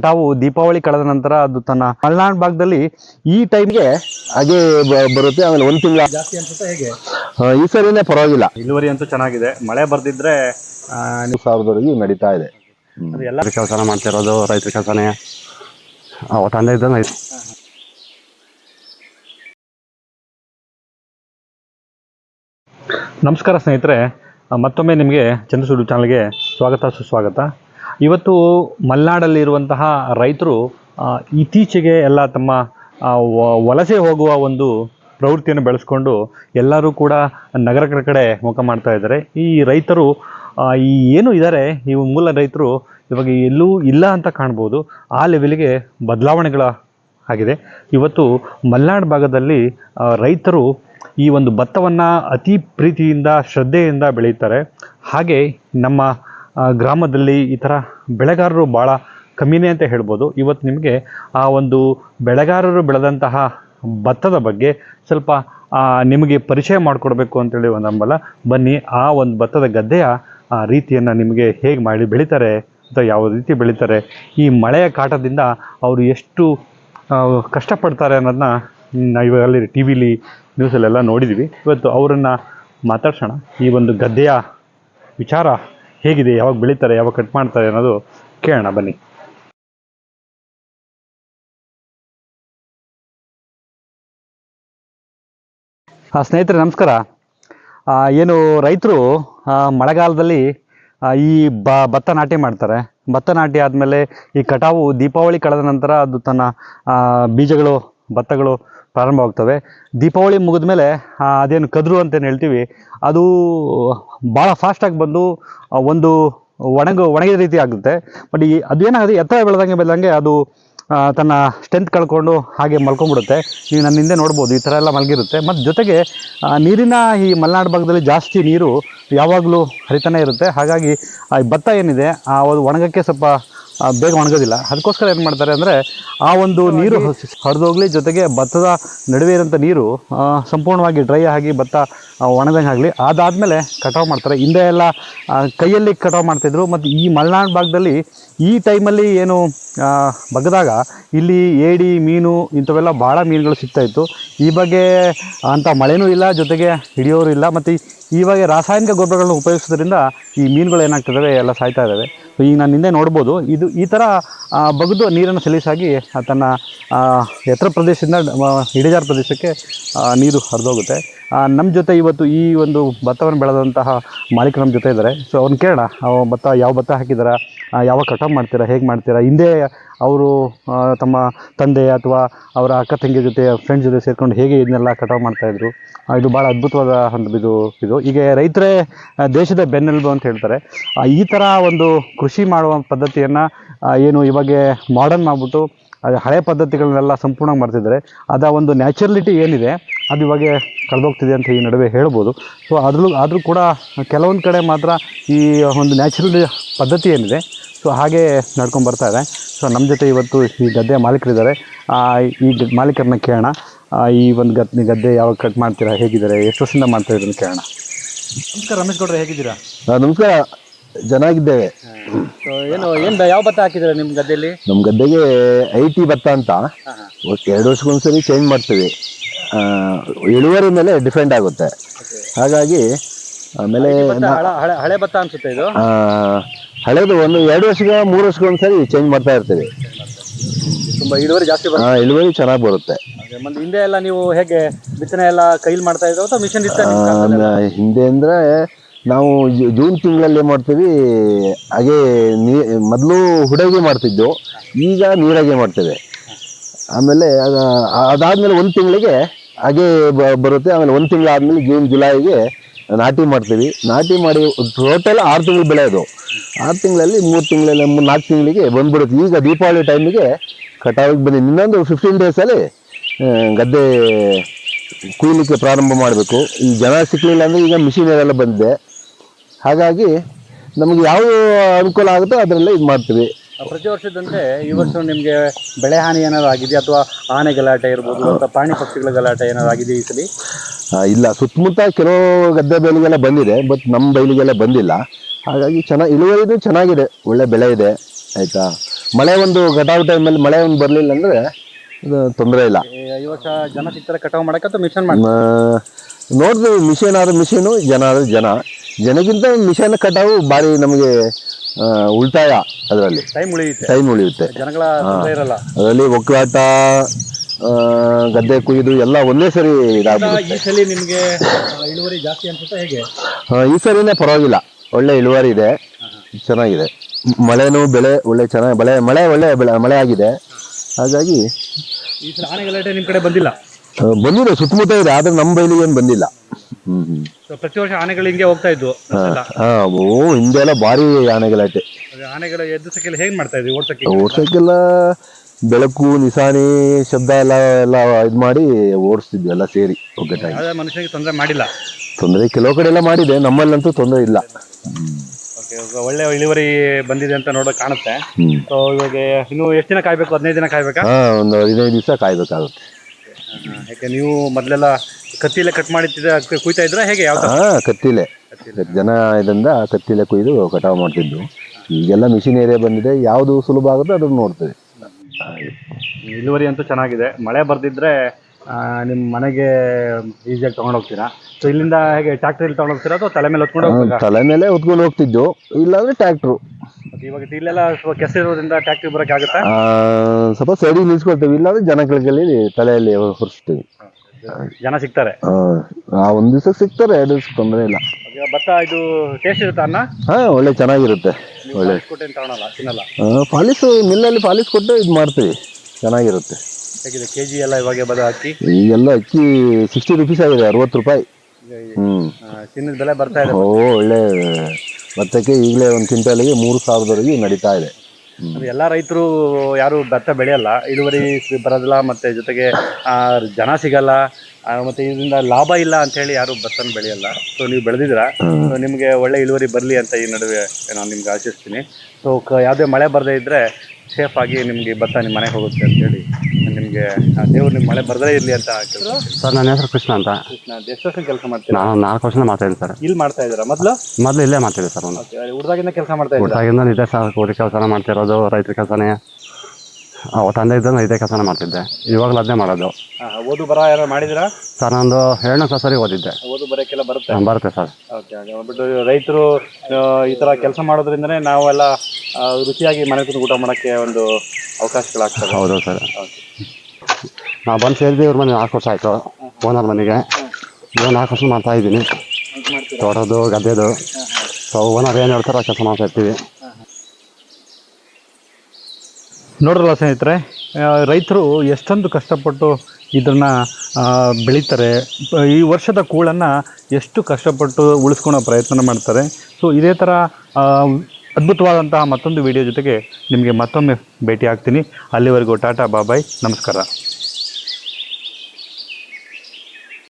ಕಟಾವು ದೀಪಾವಳಿ ಕಳೆದ ನಂತರ ಅದು ತನ್ನ ಮಲೆನಾಡು ಭಾಗದಲ್ಲಿ ಈ ಟೈಮ್ಗೆ ಹಾಗೆ ಬರುತ್ತೆ. ಆಮೇಲೆ ಒಂದ್ ತಿಂಗಳ ಜಾಸ್ತಿ ಅನ್ಸುತ್ತೆ ಹೇಗೆ? ಈ ಸರಿನೇ ಪರವಾಗಿಲ್ಲ. ಇಳುವರಿ ಅಂತೂ ಚೆನ್ನಾಗಿದೆ. ಮಳೆ ಬರ್ದಿದ್ರೆ ಸಾವಿರದವರೆಗೂ ನಡೀತಾ ಇದೆ. ಎಲ್ಲ ಕೆಲಸನ ಮಾಡ್ತಿರೋದು ರೈತರ ಕೆಲಸನೇ ತಂದೆ ಇದ್ದಂಗೆ ಐತೆ ನಮಸ್ಕಾರ ಸ್ನೇಹಿತರೆ. ಮತ್ತೊಮ್ಮೆ ನಿಮಗೆ ಚಂದ್ರಸೂಡು ಚಾನಲ್ಗೆ ಸ್ವಾಗತ ಸುಸ್ವಾಗತ. ಇವತ್ತು ಮಲೆನಾಡಲ್ಲಿರುವಂತಹ ರೈತರು ಇತ್ತೀಚೆಗೆ ಎಲ್ಲ ತಮ್ಮ ವಲಸೆ ಹೋಗುವ ಒಂದು ಪ್ರವೃತ್ತಿಯನ್ನು ಬೆಳೆಸ್ಕೊಂಡು ಎಲ್ಲರೂ ಕೂಡ ನಗರಗಳ ಕಡೆ ಮುಖ ಮಾಡ್ತಾ ಇದ್ದಾರೆ. ಈ ರೈತರು ಈ ಏನು ಇದ್ದಾರೆ ಈ ಮೂಲ ರೈತರು ಇವಾಗ ಎಲ್ಲೂ ಇಲ್ಲ ಅಂತ ಕಾಣ್ಬೋದು. ಆ ಲೆವೆಲ್ಗೆ ಬದಲಾವಣೆಗಳ ಆಗಿದೆ. ಇವತ್ತು ಮಲೆನಾಡು ಭಾಗದಲ್ಲಿ ರೈತರು ಈ ಒಂದು ಭತ್ತವನ್ನು ಅತಿ ಪ್ರೀತಿಯಿಂದ, ಶ್ರದ್ಧೆಯಿಂದ ಬೆಳೀತಾರೆ ಹಾಗೆ ನಮ್ಮ ಗ್ರಾಮದಲ್ಲಿ ಈ ಥರ ಬೆಳೆಗಾರರು ಭಾಳ ಕಮ್ಮಿನೇ ಅಂತ ಹೇಳ್ಬೋದು. ಇವತ್ತು ನಿಮಗೆ ಆ ಒಂದು ಬೆಳೆಗಾರರು ಬೆಳೆದಂತಹ ಭತ್ತದ ಬಗ್ಗೆ ಸ್ವಲ್ಪ ನಿಮಗೆ ಪರಿಚಯ ಮಾಡಿಕೊಡ್ಬೇಕು ಅಂತೇಳಿ ಒಂದು ನಂಬಲ್ಲ ಬನ್ನಿ, ಆ ಒಂದು ಭತ್ತದ ಗದ್ದೆಯ ರೀತಿಯನ್ನು ನಿಮಗೆ ಹೇಗೆ ಮಾಡಿ ಬೆಳೀತಾರೆ, ಅಥವಾ ಯಾವ ರೀತಿ ಬೆಳೀತಾರೆ, ಈ ಮಳೆಯ ಕಾಟದಿಂದ ಅವರು ಎಷ್ಟು ಕಷ್ಟಪಡ್ತಾರೆ ಅನ್ನೋದನ್ನ ನಾವು ಇವಾಗಲ್ಲಿ ಟಿ ವಿಲಿ ನ್ಯೂಸಲ್ಲೆಲ್ಲ ನೋಡಿದ್ವಿ. ಇವತ್ತು ಅವರನ್ನು ಮಾತಾಡ್ಸೋಣ. ಈ ಒಂದು ಗದ್ದೆಯ ವಿಚಾರ ಹೇಗಿದೆ, ಯಾವಾಗ ಬೆಳೀತಾರೆ, ಯಾವಾಗ ಕಟ್ ಮಾಡ್ತಾರೆ ಅನ್ನೋದು ಕೇಳೋಣ, ಬನ್ನಿ. ಸ್ನೇಹಿತರೆ, ನಮಸ್ಕಾರ. ಏನು ರೈತರು ಮಳೆಗಾಲದಲ್ಲಿ ಈ ಬ, ಭತ್ತ ನಾಟಿ ಮಾಡ್ತಾರೆ. ಭತ್ತ ನಾಟಿ ಆದಮೇಲೆ ಈ ಕಟಾವು ದೀಪಾವಳಿ ಕಳೆದ ನಂತರ ಅದು ತನ್ನ ಬೀಜಗಳು, ಭತ್ತಗಳು ಪ್ರಾರಂಭವಾಗ್ತವೆ ದೀಪಾವಳಿ ಮುಗಿದ ಮೇಲೆ ಅದೇನು ಕದ್ರು ಅಂತೇನು ಹೇಳ್ತೀವಿ, ಅದು ಭಾಳ ಫಾಸ್ಟಾಗಿ ಬಂದು ಒಂದು ಒಣಗ, ಒಣಗಿದ ರೀತಿ ಆಗುತ್ತೆ. ಬಟ್ ಈ, ಅದು ಏನಾಗುತ್ತೆ ಎತ್ತರ ಬೆಳೆದಂಗೆ ಬೆಳೆದಂಗೆ ಅದು ತನ್ನ ಸ್ಟ್ರೆಂತ್ ಕಳ್ಕೊಂಡು ಹಾಗೆ ಮಲ್ಕೊಂಡ್ಬಿಡುತ್ತೆ. ನೀವು ನನ್ನ ಹಿಂದೆ ನೋಡ್ಬೋದು, ಈ ಥರ ಎಲ್ಲ ಮಲಗಿರುತ್ತೆ. ಮತ್ತು ಜೊತೆಗೆ ನೀರಿನ ಈ ಮಲೆನಾಡು ಭಾಗದಲ್ಲಿ ಜಾಸ್ತಿ ನೀರು ಯಾವಾಗಲೂ ಹರಿತಾನೆ ಇರುತ್ತೆ. ಹಾಗಾಗಿ ಭತ್ತ ಏನಿದೆ, ಆ ಒಣಗಕ್ಕೆ ಸ್ವಲ್ಪ ಬೇಗ ಒಣಗೋದಿಲ್ಲ. ಅದಕ್ಕೋಸ್ಕರ ಏನು ಮಾಡ್ತಾರೆ ಅಂದರೆ ಆ ಒಂದು ನೀರು ಹರಿದೋಗ್ಲಿ ಜೊತೆಗೆ ಭತ್ತದ ನಡುವೆ ಇರೋಂಥ ನೀರು ಸಂಪೂರ್ಣವಾಗಿ ಡ್ರೈ ಆಗಿ ಭತ್ತ ಒಣದಂಗೆ ಆಗಲಿ. ಅದಾದಮೇಲೆ ಕಟಾವು ಮಾಡ್ತಾರೆ. ಹಿಂದೆ ಎಲ್ಲ ಕೈಯಲ್ಲಿ ಕಟಾವು ಮಾಡ್ತಿದ್ರು. ಮತ್ತು ಈ ಮಲೆನಾಡು ಭಾಗದಲ್ಲಿ ಈ ಟೈಮಲ್ಲಿ ಏನು ಬಗ್ಗದಾಗ ಇಲ್ಲಿ ಏಡಿ ಮೀನು ಇಂಥವೆಲ್ಲ ಭಾಳ ಮೀನುಗಳು ಸಿಗ್ತಾ ಇತ್ತು. ಈ ಬಗ್ಗೆ ಅಂಥ ಮಳೆನೂ ಇಲ್ಲ ಜೊತೆಗೆ ಹಿಡಿಯೋರು ಇಲ್ಲ. ಮತ್ತು ಇವಾಗ ರಾಸಾಯನಿಕ ಗೊಬ್ಬರಗಳನ್ನ ಉಪಯೋಗಿಸೋದ್ರಿಂದ ಈ ಮೀನುಗಳು ಏನಾಗ್ತಿದ್ದಾವೆ ಎಲ್ಲ ಸಾಯ್ತಾ ಇದ್ದಾವೆ ಈಗ ನಾನು ಹಿಂದೆ ನೋಡ್ಬೋದು ಇದು ಈ ಥರ ಬಗ್ದು ನೀರನ್ನು ಸಲೀಸಾಗಿ ತನ್ನ ಎತ್ತರ ಪ್ರದೇಶದಿಂದ ಇಳಿಜಾರು ಪ್ರದೇಶಕ್ಕೆ ನೀರು ಹರಿದೋಗುತ್ತೆ. ನಮ್ಮ ಜೊತೆ ಇವತ್ತು ಈ ಒಂದು ಭತ್ತವನ್ನು ಬೆಳೆದಂತಹ ಮಾಲೀಕರು ನಮ್ಮ ಜೊತೆ ಇದ್ದಾರೆ. ಸೊ ಅವ್ರನ್ನ ಕೇಳೋಣ ಭತ್ತ ಯಾವ ಭತ್ತ ಹಾಕಿದಾರ ಯಾವಾಗ ಕಟಾವು ಮಾಡ್ತೀರಾ, ಹೇಗೆ ಮಾಡ್ತೀರಾ? ಹಿಂದೆ ಅವರು ತಮ್ಮ ತಂದೆ ಅಥವಾ ಅವರ ಅಕ್ಕ ತಂಗಿ ಜೊತೆ ಫ್ರೆಂಡ್ಸ್ ಜೊತೆ ಸೇರಿಕೊಂಡು ಹೇಗೆ ಇದನ್ನೆಲ್ಲ ಕಟಾವು ಮಾಡ್ತಾಯಿದ್ರು ಇದು ಭಾಳ ಅದ್ಭುತವಾದ ಒಂದು ಇದು ಇದು. ಈಗ ರೈತರೇ ದೇಶದ ಬೆನ್ನೆಲುಬು ಅಂತ ಹೇಳ್ತಾರೆ. ಈ ಥರ ಒಂದು ಕೃಷಿ ಮಾಡುವ ಪದ್ಧತಿಯನ್ನು ಏನು ಇವಾಗ ಮಾಡರ್ನ್ ಮಾಡಿಬಿಟ್ಟು ಅದು ಹಳೆ ಪದ್ಧತಿಗಳನ್ನೆಲ್ಲ ಸಂಪೂರ್ಣ ಮಾಡ್ತಿದ್ದಾರೆ ಅದ ಒಂದು ನ್ಯಾಚುರಲಿಟಿ ಏನಿದೆ ಅದು ಇವಾಗ ಕಳೆದೋಗ್ತಿದೆ ಅಂತ ಈ ನಡುವೆ ಹೇಳ್ಬೋದು. ಸೊ ಅದ್ರಲ್ಲೂ ಆದರೂ ಕೂಡ ಕೆಲವೊಂದು ಕಡೆ ಮಾತ್ರ ಈ ಒಂದು ನ್ಯಾಚುರಲ್ ಪದ್ಧತಿ ಏನಿದೆ ಸೊ ಹಾಗೆ ನಡ್ಕೊಂಡು ಬರ್ತಾ ಇದೆ. ಸೊ ನಮ್ಮ ಜೊತೆ ಇವತ್ತು ಈ ಗದ್ದೆ ಮಾಲೀಕರಿದ್ದಾರೆ. ಆ, ಈ ಮಾಲೀಕರನ್ನ ಕೇಳೋಣ. ಈ ಒಂದು ಗದ್ದೆ ಗದ್ದೆ ಯಾವಾಗ ಕಟ್ ಮಾಡ್ತೀರಾ ಹೇಗಿದ್ದಾರೆ ಎಷ್ಟು ವರ್ಷದಿಂದ ಮಾಡ್ತಾ ಇದ್ದೀರಿ ಅಂತ ಕೇಳೋಣ. ನಮಸ್ಕಾರ ರಮೇಶ್ ಗೌಡ್ರೆ ಹೇಗಿದ್ದೀರಾ? ನಮಸ್ಕಾರ. ಚೆನ್ನಾಗಿದ್ದೇವೆ ಏನು ಏನು ಯಾವ ಭತ್ತ ಹಾಕಿದ್ರೆ ನಿಮ್ ಗದ್ದೆಯಲ್ಲಿ ನಮ್ಮ ಗದ್ದೆಗೆ ಐ ಟಿ ಭತ್ತ ಅಂತ. ಒಟ್ಟು ಎರಡು ವರ್ಷಕ್ಕೊಂದ್ಸರಿ ಚೇಂಜ್ ಮಾಡ್ತೀವಿ. ಆ, ಇಳುವರಿ ಮೇಲೆ ಡಿಪೆಂಡ್ ಆಗುತ್ತೆ. ಹಾಗಾಗಿ ಆಮೇಲೆ ಹಳೆ ಹಳೆ ಭತ್ತ ಅನ್ಸುತ್ತೆ ಇದು? ಆ, ಹಳೇದು ಒಂದು ಎರಡು ವರ್ಷಕ್ಕೆ ಮೂರು ವರ್ಷಕ್ಕೊಂದ್ಸರಿ ಚೇಂಜ್ ಮಾಡ್ತಾ ಇರ್ತೀವಿ. ತುಂಬಾ ಇಳುವರಿ ಜಾಸ್ತಿ ಆ, ಇಳುವರಿ ಚೆನ್ನಾಗಿ ಬರುತ್ತೆ. ಬರುತ್ತೆ ಹಿಂದೆ ಎಲ್ಲ ನೀವು ಹೇಗೆ ಬಿತ್ತನೆ ಎಲ್ಲ ಕೈಲಿ ಮಾಡ್ತಾ ಇದ್ರು ಅಥವಾ ಮಿಷನ್ ಇತ್ತ ಆ, ನ- ಹಿಂದೆ ಅಂದರೆ ನಾವು ಜೂನ್ ತಿಂಗಳಲ್ಲಿ ಮಾಡ್ತೀವಿ, ಹಾಗೆ ನೀ, ಮೊದಲು ಹುಡಗಿ ಮಾಡ್ತಿದ್ದೆವು ಈಗ ನೀರಾಗೆ ಮಾಡ್ತೇವೆ. ಆಮೇಲೆ ಅದಾದಮೇಲೆ ಒಂದು ತಿಂಗಳಿಗೆ ಹಾಗೆ ಬರುತ್ತೆ, ಆಮೇಲೆ ಒಂದು ತಿಂಗಳಾದಮೇಲೆ ಜೂನ್, ಜುಲೈಗೆ ನಾಟಿ ಮಾಡ್ತೀವಿ. ನಾಟಿ ಮಾಡಿ ಟೋಟಲ್ ಆರು ತಿಂಗಳು ಬೆಳೆ ಅದು ಆರು ತಿಂಗಳಲ್ಲಿ ಮೂರು ತಿಂಗಳಲ್ಲಿ ಮೂರು ನಾಲ್ಕು ತಿಂಗಳಿಗೆ ಬಂದ್ಬಿಡುತ್ತೆ. ಈಗ ದೀಪಾವಳಿ ಟೈಮಿಗೆ ಕಟಾವಿಗೆ ಬಂದಿದೆ ಇನ್ನೊಂದು ಫಿಫ್ಟೀನ್ ಡೇಸಲ್ಲಿ ಗದ್ದೆ ಕುಯ್ಲಿಕ್ಕೆ ಪ್ರಾರಂಭ ಮಾಡಬೇಕು. ಈ ಜನ ಸಿಕ್ಕಲಿಲ್ಲ ಅಂದರೆ ಈಗ ಮಿಷಿನ್ ಎಲ್ಲ ಬಂದಿದೆ. ಹಾಗಾಗಿ ನಮಗೆ ಯಾವ ಅನುಕೂಲ ಆಗುತ್ತೋ ಅದರಲ್ಲೇ ಇದು ಮಾಡ್ತೀವಿ. ಪ್ರತಿ ವರ್ಷದಂತೆ ಈ ವರ್ಷ ನಿಮಗೆ ಬೆಳೆ ಹಾನಿ ಏನಾದ್ರು ಆಗಿದೆ ಅಥವಾ ಆನೆ ಗಲಾಟೆ ಇರ್ಬೋದು ಅಥವಾ ಪ್ರಾಣಿ ಪಕ್ಷಿಗಳ ಗಲಾಟೆ ಏನಾದ್ರು ಆಗಿದೆ ಈ ಸಲ? ಇಲ್ಲ. ಸುತ್ತಮುತ್ತ ಕೆಲವು ಗದ್ದೆ ಬೈಲಿಗೆಲ್ಲ ಬಂದಿದೆ ಬಟ್ ನಮ್ಮ ಬೈಲಿಗೆಲ್ಲ ಬಂದಿಲ್ಲ. ಹಾಗಾಗಿ ಚೆನ್ನಾಗಿ ಇಳುವರಿದು ಚೆನ್ನಾಗಿದೆ. ಒಳ್ಳೆ ಬೆಳೆ ಇದೆ ಆಯಿತಾ? ಮಳೆ ಒಂದು ಕಟಾವು ಟೈಮಲ್ಲಿ ಮಳೆ ಒಂದು ಬರಲಿಲ್ಲ ಅಂದರೆ ತೊಂದರೆ ಇಲ್ಲ. ಈ ವರ್ಷ ಜನ ಚಿತ್ರ ಕಟಾವು ಮಾಡಕ್ಕೆ ಅಥವಾ ಮಿಷನ್ ಮಾಡಿ ನೋಡಿದ್ವಿ ಮಿಷನ್ ಆದ್ರೆ ಮಿಷನು ಜನ ಆದ್ರೆ ಜನ. ಜನಕ್ಕಿಂತ ಮಿಷನ್ ಕಟಾವು ಭಾರಿ ನಮಗೆ ಉಳಿತಾಯ ಅದರಲ್ಲಿ. ಟೈಮ್ ಉಳಿಯುತ್ತೆ. ಟೈಮ್ ಉಳಿಯುತ್ತೆ. ಜನಗಳ ತೊಂದರೆ ಇರಲ್ಲ. ಅದರಲ್ಲಿ ಒಕ್ಕಲಾಟ ಗದ್ದೆ ಕುಯ್ದು ಎಲ್ಲ ಒಂದೇ ಸರಿ ಇದಾಗ್ಬಿಡುತ್ತೆ. ಈ ಸಲ ನಿಮಗೆ ಇಳುವರಿ ಜಾಸ್ತಿ ಅನ್ಸುತ್ತೆ ಹೇಗೆ? ಆ, ಈ ಸರಿನೇ ಪರವಾಗಿಲ್ಲ. ಒಳ್ಳೆ ಇಳುವರಿ ಇದೆ. ಚೆನ್ನಾಗಿದೆ. ಮ್- ಮಳೆನೂ ಬೆಳೆ ಒಳ್ಳೆ ಚೆನ್ನಾಗಿ ಬೆಳೆ ಮಳೆ ಒಳ್ಳೆ ಬೆಳೆ ಮಳೆ ಆಗಿದೆ. ಹಾಗಾಗಿ ಈ ಸಲ ಆನೆ ಗಲಾಟೆ ನಿಮ್ಮ ಕಡೆ ಬಂದಿಲ್ಲ? ಆ, ಬಂದಿದೆ ಸುತ್ತಮುತ್ತ ಇದೆ ಆದ್ರೆ ನಮ್ಮ ಬೈಲಿಗೆ ಏನು ಬಂದಿಲ್ಲ. So, ಪ್ರತಿ ವರ್ಷ ಆನೆಗಳು ಹಿಂಗೆ ಹೋಗ್ತಾ ಇದ್ವು. ಹಾ ಓ ಹಿಂದೆಲ್ಲ ಭಾರಿ ಆನೆಗಳ ಅದು ಆನೆಗಳು ಎದುರಿಸಕ್ಕೆಲ್ಲ ಹೇಗೆ ಮಾಡ್ತಾ ಇದ್ವಿ ಓಡ್ಸಕ್ಕೆ ಓಡ್ಸಕ್ಕೆಲ್ಲ ಬೆಳಕು ನಿಶಾನಿ ಶಬ್ದ ಎಲ್ಲ ಎಲ್ಲ ಇದು ಮಾಡಿ ಓಡಿಸ್ತಿದ್ವಿ ಎಲ್ಲ ಸೇರಿ ಒಗ್ಗಟ್ಟಾಗಿ. ಯಾವುದೇ ಮನುಷ್ಯನಿಗೆ ತೊಂದರೆ ಮಾಡಿಲ್ಲ? ತೊಂದರೆ ಕೆಲವು ಕಡೆ ಎಲ್ಲ ಮಾಡಿದೆ ನಮ್ಮಲ್ಲಂತೂ ತೊಂದರೆ ಇಲ್ಲ. ಓಕೆ ಒಳ್ಳೆ ಇಳುವರಿ ಬಂದಿದೆ ಅಂತ ನೋಡೋಕೆ ಕಾಣುತ್ತೆ. ಹ್ಮ್. ಸೊ ಇವಾಗ ಇನ್ನು ಎಷ್ಟು ದಿನ ಕಾಯ್ಬೇಕು? ಹದಿನೈದು ದಿನ ಕಾಯ್ಬೇಕಾ? ಹಾ ಒಂದು ಹದಿನೈದು ದಿವಸ ಕಾಯ್ಬೇಕಾಗುತ್ತೆ. ಯಾಕೆ ನೀವು ಮೊದಲೆಲ್ಲ ಕತ್ತಿಲೆ ಕಟ್ ಮಾಡಿದ್ದ ಕುಯ್ತಾ ಇದ್ರ? ಹೇಗೆ? ಯಾವ ಹಾ ಕತ್ತಿಲೆ. ಜನ ಇದರಿಂದ ಕತ್ತಿಲೆ ಕುಯ್ದು ಕಟಾವು ಮಾಡ್ತಿದ್ವು. ಈಗೆಲ್ಲ ಮಿಷಿನ್ ಏರಿಯಾ ಬಂದಿದೆ ಯಾವುದು ಸುಲಭ ಆಗುತ್ತೆ ಅದನ್ನ ನೋಡ್ತೇವೆ. ಇಳುವರಿ ಅಂತೂ ಚೆನ್ನಾಗಿದೆ. ಮಳೆ ಬರ್ದಿದ್ರೆ ನಿಮ್ಮ ಮನೆಗೆ ಈಸಿಯಾಗಿ ತಗೊಂಡು ಹೋಗ್ತೀರಾ? ಸೊ ಇಲ್ಲಿಂದ ಹೇಗೆ ಟ್ಯಾಕ್ಟ್ರಿಲಿ ತಗೊಂಡ್ ಹೋಗ್ತೀರಾ ಅಥವಾ ತಲೆ ಮೇಲೆ ಹೊತ್ಕೊಂಡು ಹೋಗ್ತೀರಾ ತಲೆ ಮೇಲೆ ಹೊತ್ಕೊಂಡು ಹೋಗ್ತಿದ್ವು ಇಲ್ಲಾಂದ್ರೆ ಟ್ರ್ಯಾಕ್ಟ್ರು ಇವಾಗ ಇಲ್ಲೆಲ್ಲ ಸ್ವಲ್ಪ ಕೆಸರಿರೋದ್ರಿಂದ ಟ್ಯಾಕ್ಟ್ರಿ ಬರಕ್ಕೆ ಆಗುತ್ತಾ? ಸ್ವಲ್ಪ ಸೈಡಿಗೆ ನಿಲ್ಸ್ಕೊಳ್ತೇವೆ ಇಲ್ಲಾಂದ್ರೆ ಜನ ಕೆಳಗಲ್ಲಿ ತಲೆಯಲ್ಲಿ ಹೊರಿಸ್ತೀವಿ. ಜನ ಸಿಗ್ತಾರೆ? ಆ, ಆ ಒಂದು ದಿವಸ ಸಿಗ್ತಾರೆ ಎರಡು ದಿವಸ ತೊಂದರೆ ಇಲ್ಲ. ಭತ್ತ ಇದು ಟೇಸ್ಟ್ ಇರುತ್ತಾ ಅನ್ನ? ಹಾ ಒಳ್ಳೆ ಚೆನ್ನಾಗಿರುತ್ತೆ ಒಳ್ಳೆ. ಕೊಟ್ಟೇನು ತಗೊಳಲ್ಲ ತಿನ್ನಲ್ಲ? ಪಾಲಿಸ್ ಮಿಲ್ಲಲ್ಲಿ ಪಾಲಿಸ್ ಕೊಟ್ಟು ಇದು ಮಾಡ್ತೀವಿ ಚೆನ್ನಾಗಿರುತ್ತೆ. ಹೇಗಿದೆ ಕೆ ಜಿ ಎಲ್ಲ ಇವಾಗ ಬದ ಅಕ್ಕಿ? ಈಗೆಲ್ಲ ಅಕ್ಕಿ ಸಿಕ್ಸ್ಟಿ ರುಪೀಸ್ ಆಗಿದೆ ಅರವತ್ತು ರೂಪಾಯಿ. ಹ್ಮ್. ಆ, ಚಿನ್ನದ ಬೆಲೆ ಬರ್ತಾ ಇದೆ ಓ ಒಳ್ಳೆ ಭತ್ತಕ್ಕೆ ಈಗಲೇ ಒಂದು ಕ್ವಿಂಟಲ್ಗೆ ಮೂರು ಸಾವಿರದವರೆಗೆ ನಡೀತಾ ಇದೆ. ಅದು ಎಲ್ಲ ರೈತರು ಯಾರು ಭತ್ತ ಬೆಳೆಯಲ್ಲ ಇಳುವರಿ ಬರೋದಿಲ್ಲ ಮತ್ತೆ ಜೊತೆಗೆ ಆ, ಜನ ಸಿಗಲ್ಲ ಆ, ಮತ್ತೆ ಇದರಿಂದ ಲಾಭ ಇಲ್ಲ ಅಂತ ಹೇಳಿ ಯಾರು ಭತ್ತನ ಬೆಳೆಯಲ್ಲ. ಸೊ ನೀವು ಬೆಳೆದಿದ್ರ ಸೊ ನಿಮಗೆ ಒಳ್ಳೆ ಇಳುವರಿ ಬರಲಿ ಅಂತ ಈ ನಡುವೆ ನಾನು ನಿಮ್ಗೆ ಆಶಿಸ್ತೀನಿ. ಸೊ ಕ ಯಾವುದೇ ಮಳೆ ಬರದೇ ಇದ್ರೆ ಸೇಫ್ ಆಗಿ ನಿಮಗೆ ಭತ್ತ ನಿಮ್ಮ ಮನೆಗೆ ಹೋಗುತ್ತೆ ಅಂತ ಹೇಳಿ ನಿಮಗೆ ದೇವ್ರು ನಿಮ್ಮ ಮಳೆ ಬರದೇ ಇರಲಿ ಅಂತ ಕೇಳ್ತೀನಿ ಸರ್ ನನ್ನ ಹೆಸರು ಕೃಷ್ಣ ಅಂತ. ನಾನು ಎಷ್ಟು ವರ್ಷ ಕೆಲಸ ಮಾಡ್ತೀನಿ ನಾನು ನಾಲ್ಕು ವರ್ಷದಿಂದ ಮಾಡ್ತಾ ಇದ್ದೀನಿ ಸರ್. ಇಲ್ಲಿ ಮಾಡ್ತಾ ಇದ್ದೀರಾ? ಮೊದಲು? ಮೊದಲು ಇಲ್ಲೇ ಮಾಡ್ತಿದ್ದೆ ಸರ್ ಒಂದು ಹುಡ್ದಾಗಿಂದ ಕೆಲಸ ಮಾಡ್ತಾ ಇದ್ದೀರಾ? ಊಟಾಗಿಂದ ಇದೇ ಸರ್ ಕೂಲಿ ಕೆಲಸನ ಮಾಡ್ತಿರೋದು ರೈತರ ಕೆಲಸನೇ. ತಂದೆ ಇದ್ದಂಗೆ ಇದೇ ಕೆಲಸನ ಮಾಡ್ತಿದ್ದೆ. ಇವಾಗಲೂ ಅದನ್ನೇ ಮಾಡೋದು. ಓದು ಬರ ಯಾರು ಮಾಡಿದಿರಾ ಸರ್ ನಂದು ಏಳನೇ ಸರಿ ಓದಿದ್ದೆ. ಓದು ಬರೋಕ್ಕೆಲ್ಲ ಬರುತ್ತೆ? ಹ್ಮ್, ಬರುತ್ತೆ ಸರ್. ಓಕೆ ಬಟ್ ರೈತರು ಈ ತರ ಕೆಲಸ ಮಾಡೋದ್ರಿಂದನೇ ನಾವೆಲ್ಲ ಆ, ರುಚಿಯಾಗಿ ಮನೆ ಕೂತು ಊಟ ಮಾಡೋಕ್ಕೆ ಒಂದು ಅವಕಾಶಗಳಾಗ್ತದೆ ಹೌದು ಸರ್. ನಾವು ಬಂದು ಸೇರಿದ್ವಿ ಇವ್ರ ಮನೆ ನಾಲ್ಕು ವರ್ಷ ಆಯಿತು, ಓನರ್ ಮನೆಗೆ. ಇವಾಗ ನಾಲ್ಕು ವರ್ಷ ಮಾಡ್ತಾ ಇದ್ದೀನಿ. ತೋಟದ್ದು, ಗದ್ದೆದು. ಸೊ ಓನರ್ ಏನು ಹೇಳ್ತಾರೋ ಕೆಲಸ ಮಾಡ್ತಾ ಇರ್ತೀವಿ ನೋಡ್ರಲ್ಲ ಸ್ನೇಹಿತರೆ ರೈತರು ಎಷ್ಟೊಂದು ಕಷ್ಟಪಟ್ಟು ಇದನ್ನು ಬೆಳೀತಾರೆ. ಈ ವರ್ಷದ ಕೂಳನ್ನು ಎಷ್ಟು ಕಷ್ಟಪಟ್ಟು ಉಳಿಸ್ಕೊಳೋ ಪ್ರಯತ್ನ ಮಾಡ್ತಾರೆ. ಸೊ ಇದೇ ಥರ ಅದ್ಭುತವಾದಂತಹ ಮತ್ತೊಂದು ವಿಡಿಯೋ ಜೊತೆಗೆ ನಿಮಗೆ ಮತ್ತೊಮ್ಮೆ ಭೇಟಿ ಆಗ್ತೀನಿ. ಅಲ್ಲಿವರೆಗೂ ಟಾಟಾ ಬಾಬಾಯ್ ನಮಸ್ಕಾರ.